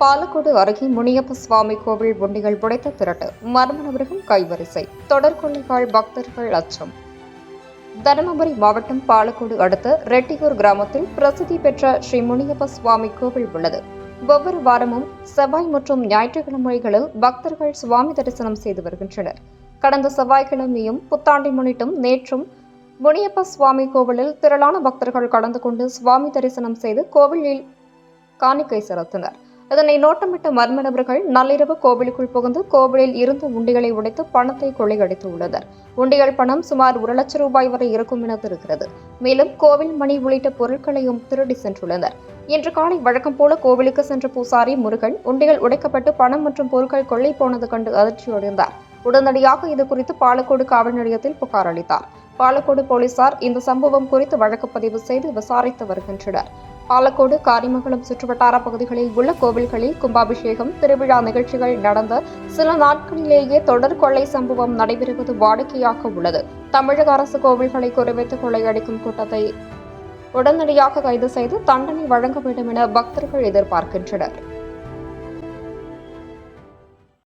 பாலக்கோடு அருகே முனியப்ப சுவாமி கோவில் உண்டிகள் உடைத்த திரட்டு. மர்ம நபர்கள் கைவரிசை. தொடர்கொள்ளைகள் பக்தர்கள் அச்சம். தருமபுரி மாவட்டம் பாலக்கோடு அடுத்த ரெட்டியூர் கிராமத்தில் பிரசித்தி பெற்ற ஸ்ரீ முனியப்ப சுவாமி கோவில் உள்ளது. ஒவ்வொரு வாரமும் செவ்வாய் மற்றும் ஞாயிற்றுக்கிழமைகளில் பக்தர்கள் சுவாமி தரிசனம் செய்து வருகின்றனர். கடந்த செவ்வாய்க்கிழமையும் புத்தாண்டை முன்னிட்டும் நேற்றும் முனியப்ப சுவாமி கோவிலில் திரளான பக்தர்கள் கலந்து கொண்டு சுவாமி தரிசனம் செய்து கோவிலில் காணிக்கை செலுத்தினர். இதனை நோட்டமிட்ட மர்ம நபர்கள் நள்ளிரவு கோவிலுக்குள் புகுந்து கோவிலில் இருந்த உண்டிகளை உடைத்து பணத்தை கொள்ளையடித்து உள்ளனர். உண்டிகள் பணம் சுமார் ஒரு லட்சம் ரூபாய் வரை இருக்கும் என தெரிகிறது. மேலும் கோவில் மணி உள்ளிட்ட பொருட்களையும் திருடி சென்றுள்ளனர். இன்று காலை வழக்கம் போல கோவிலுக்கு சென்ற பூசாரி முருகன் உண்டிகள் உடைக்கப்பட்டு பணம் மற்றும் பொருட்கள் கொள்ளை போனது கண்டு அதிர்ச்சியடைந்தார். உடனடியாக இது குறித்து பாலக்கோடு காவல் நிலையத்தில் புகார் அளித்தார். பாலக்கோடு போலீசார் இந்த சம்பவம் குறித்து வழக்கு பதிவு செய்து விசாரித்து வருகின்றனர். பாலக்கோடு காரிமங்கலம் சுற்றுவட்டார பகுதிகளில் உள்ள கோவில்களில் கும்பாபிஷேகம் திருவிழா நிகழ்ச்சிகள் நடந்த சில நாட்களிலேயே தொடர் கொள்ளை சம்பவம் நடைபெறுவது வாடிக்கையாக உள்ளது. தமிழக அரசு கோவில்களை குறிவைத்து கொள்ளையடிக்கும் கூட்டத்தை உடனடியாக கைது செய்து தண்டனை வழங்க வேண்டும் என பக்தர்கள் எதிர்பார்க்கின்றனர்.